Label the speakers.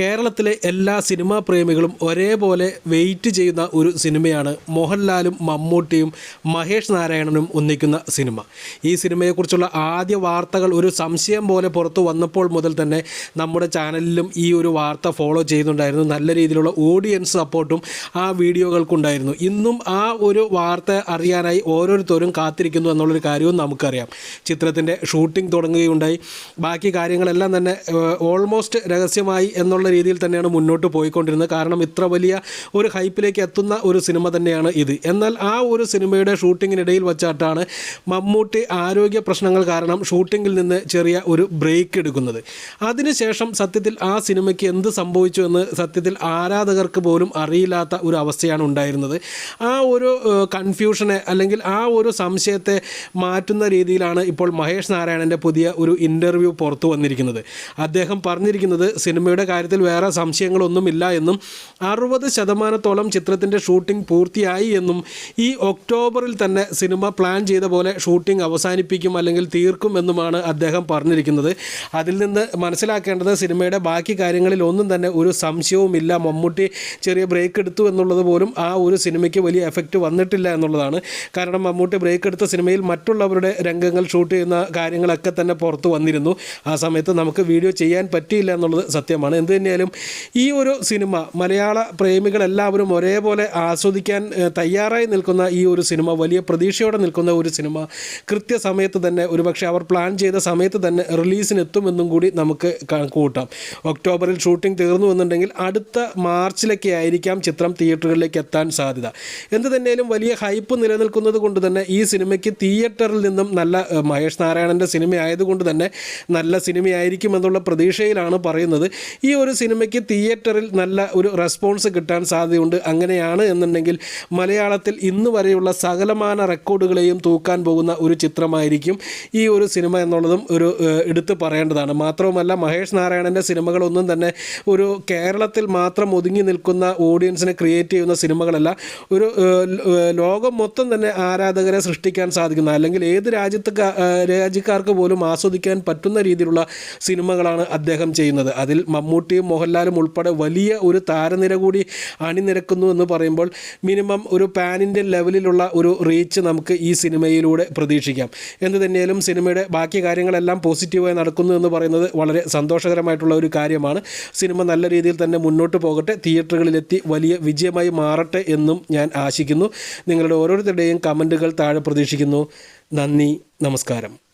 Speaker 1: കേരളത്തിലെ എല്ലാ സിനിമാ പ്രേമികളും ഒരേപോലെ വെയിറ്റ് ചെയ്യുന്ന ഒരു സിനിമയാണ് മോഹൻലാലും മമ്മൂട്ടിയും മഹേഷ് നാരായണനും ഒന്നിക്കുന്ന സിനിമ. ഈ സിനിമയെക്കുറിച്ചുള്ള ആദ്യ വാർത്തകൾ ഒരു സംശയം പോലെ പുറത്തു വന്നപ്പോൾ മുതൽ തന്നെ നമ്മുടെ ചാനലിലും ഈ ഒരു വാർത്ത ഫോളോ ചെയ്യുന്നുണ്ടായിരുന്നു. നല്ല രീതിയിലുള്ള ഓഡിയൻസ് സപ്പോർട്ടും ആ വീഡിയോകൾക്കുണ്ടായിരുന്നു. ഇന്നും ആ ഒരു വാർത്ത അറിയാനായി ഓരോരുത്തരും കാത്തിരിക്കുന്നു എന്നുള്ളൊരു കാര്യവും നമുക്കറിയാം. ചിത്രത്തിന്റെ ഷൂട്ടിംഗ് തുടങ്ങുകയുണ്ടായി. ബാക്കി കാര്യങ്ങളെല്ലാം തന്നെ ഓൾമോസ്റ്റ് രഹസ്യമായി എന്നുള്ള രീതിയിൽ തന്നെയാണ് മുന്നോട്ട് പോയിക്കൊണ്ടിരുന്നത്. കാരണം ഇത്ര വലിയ ഒരു ഹൈപ്പിലേക്ക് എത്തുന്ന ഒരു സിനിമ തന്നെയാണ് ഇത്. എന്നാൽ ആ ഒരു സിനിമയുടെ ഷൂട്ടിങ്ങിനിടയിൽ വച്ചാട്ടാണ് മമ്മൂട്ടി ആരോഗ്യ പ്രശ്നങ്ങൾ കാരണം ഷൂട്ടിങ്ങിൽ നിന്ന് ചെറിയ ഒരു ബ്രേക്ക് എടുക്കുന്നത്. അതിനുശേഷം സത്യത്തിൽ ആ സിനിമയ്ക്ക് എന്ത് സംഭവിച്ചു എന്ന് സത്യത്തിൽ ആരാധകർക്ക് പോലും അറിയില്ലാത്ത ഒരു അവസ്ഥയാണ് ഉണ്ടായിരുന്നത്. ആ ഒരു കൺഫ്യൂഷനെ അല്ലെങ്കിൽ ആ ഒരു സംശയത്തെ മാറ്റുന്ന രീതിയിലാണ് ഇപ്പോൾ മഹേഷ് നാരായണന്റെ പുതിയ ഒരു ഇന്റർവ്യൂ പുറത്തു വന്നിരിക്കുന്നത്. അദ്ദേഹം പറഞ്ഞിരിക്കുന്നത് സിനിമയുടെ കാര്യത്തിൽ വേറെ സംശയങ്ങളൊന്നുമില്ല എന്നും അറുപത് ശതമാനത്തോളം ചിത്രത്തിന്റെ ഷൂട്ടിംഗ് പൂർത്തിയായി എന്നും ഈ ഒക്ടോബറിൽ തന്നെ സിനിമ പ്ലാൻ ചെയ്ത പോലെ ഷൂട്ടിംഗ് അവസാനിപ്പിക്കും അല്ലെങ്കിൽ തീർക്കും എന്നുമാണ് അദ്ദേഹം പറഞ്ഞിരിക്കുന്നത്. അതിൽ നിന്ന് മനസ്സിലാക്കേണ്ടത് സിനിമയുടെ ബാക്കി കാര്യങ്ങളിൽ ഒന്നും തന്നെ ഒരു സംശയവുമില്ല. മമ്മൂട്ടി ചെറിയ ബ്രേക്ക് എടുത്തു എന്നുള്ളത് പോലും ആ ഒരു സിനിമയ്ക്ക് വലിയ എഫക്റ്റ് വന്നിട്ടില്ല എന്നുള്ളതാണ്. കാരണം മമ്മൂട്ടി ബ്രേക്ക് എടുത്ത സിനിമയിൽ മറ്റുള്ളവരുടെ രംഗങ്ങൾ ഷൂട്ട് ചെയ്യുന്ന കാര്യങ്ങളൊക്കെ തന്നെ പുറത്തു വന്നിരുന്നു. ആ സമയത്ത് നമുക്ക് വീഡിയോ ചെയ്യാൻ പറ്റിയില്ല എന്നുള്ളത് സത്യമാണ്. എന്ത് തന്നെയാലും ഈ ഒരു സിനിമ മലയാള പ്രേമികളെല്ലാവരും ഒരേപോലെ ആസ്വദിക്കാൻ തയ്യാറായി നിൽക്കുന്ന ഈ ഒരു സിനിമ വലിയ പ്രതീക്ഷയോടെ നിൽക്കുന്ന ഒരു സിനിമ കൃത്യസമയത്ത് തന്നെ ഒരുപക്ഷെ അവർ പ്ലാൻ ചെയ്ത സമയത്ത് തന്നെ റിലീസിന് എത്തുമെന്നും കൂടി നമുക്ക് കൂട്ടാം. ഒക്ടോബറിൽ ഷൂട്ടിംഗ് തീർന്നു എന്നുണ്ടെങ്കിൽ അടുത്ത മാർച്ചിലൊക്കെ ആയിരിക്കാം ചിത്രം തിയേറ്ററുകളിലേക്ക് എത്താൻ സാധ്യത. എന്ത് തന്നെയാലും വലിയ ഹൈപ്പ് നിലനിൽക്കുന്നത് കൊണ്ട് തന്നെ ഈ സിനിമയ്ക്ക് തിയേറ്ററിൽ നിന്നും നല്ല മഹേഷ് നാരായണന്റെ സിനിമ ആയതുകൊണ്ട് തന്നെ നല്ല സിനിമയായിരിക്കും എന്നുള്ള പ്രതീക്ഷയിലാണ് പറയുന്നത്. ഈ സിനിമയ്ക്ക് തിയേറ്ററിൽ നല്ല ഒരു റെസ്പോൺസ് കിട്ടാൻ സാധ്യതയുണ്ട്. അങ്ങനെയാണ് എന്നുണ്ടെങ്കിൽ മലയാളത്തിൽ ഇന്ന് വരെയുള്ള സകലമാന റെക്കോർഡുകളെയും തൂക്കാൻ പോകുന്ന ഒരു ചിത്രമായിരിക്കും ഈ ഒരു സിനിമ എന്നുള്ളതും ഒരു എടുത്തു പറയേണ്ടതാണ്. മാത്രവുമല്ല മഹേഷ് നാരായണന്റെ സിനിമകളൊന്നും തന്നെ ഒരു കേരളത്തിൽ മാത്രം ഒതുങ്ങി നിൽക്കുന്ന ഓഡിയൻസിനെ ക്രിയേറ്റ് ചെയ്യുന്ന സിനിമകളല്ല. ഒരു ലോകം മൊത്തം തന്നെ ആരാധകരെ സൃഷ്ടിക്കാൻ സാധിക്കുന്ന അല്ലെങ്കിൽ ഏത് രാജ്യത്ത് രാജ്യക്കാർക്ക് പോലും ആസ്വദിക്കാൻ പറ്റുന്ന രീതിയിലുള്ള സിനിമകളാണ് അദ്ദേഹം ചെയ്യുന്നത്. അതിൽ മമ്മൂട്ടിയും മോഹൻലാലും ഉൾപ്പെടെ വലിയ ഒരു താരനിര കൂടി അണിനിരക്കുന്നു എന്ന് പറയുമ്പോൾ മിനിമം ഒരു പാൻ ഇന്ത്യൻ ലെവലിലുള്ള ഒരു റീച്ച് നമുക്ക് ഈ സിനിമയിലൂടെ പ്രതീക്ഷിക്കാം. എന്ത് തന്നെയാലും സിനിമയുടെ ബാക്കി കാര്യങ്ങളെല്ലാം പോസിറ്റീവായി നടക്കുന്നു എന്ന് പറയുന്നത് വളരെ സന്തോഷകരമായിട്ടുള്ള ഒരു കാര്യമാണ്. സിനിമ നല്ല രീതിയിൽ തന്നെ മുന്നോട്ട് പോകട്ടെ തിയേറ്ററുകളിലെത്തി വലിയ വിജയമായി മാറട്ടെ എന്നും ഞാൻ ആശിക്കുന്നു. നിങ്ങളുടെ ഓരോരുത്തരുടെയും കമന്റുകൾ താഴെ പ്രതീക്ഷിക്കുന്നു. നന്ദി നമസ്കാരം.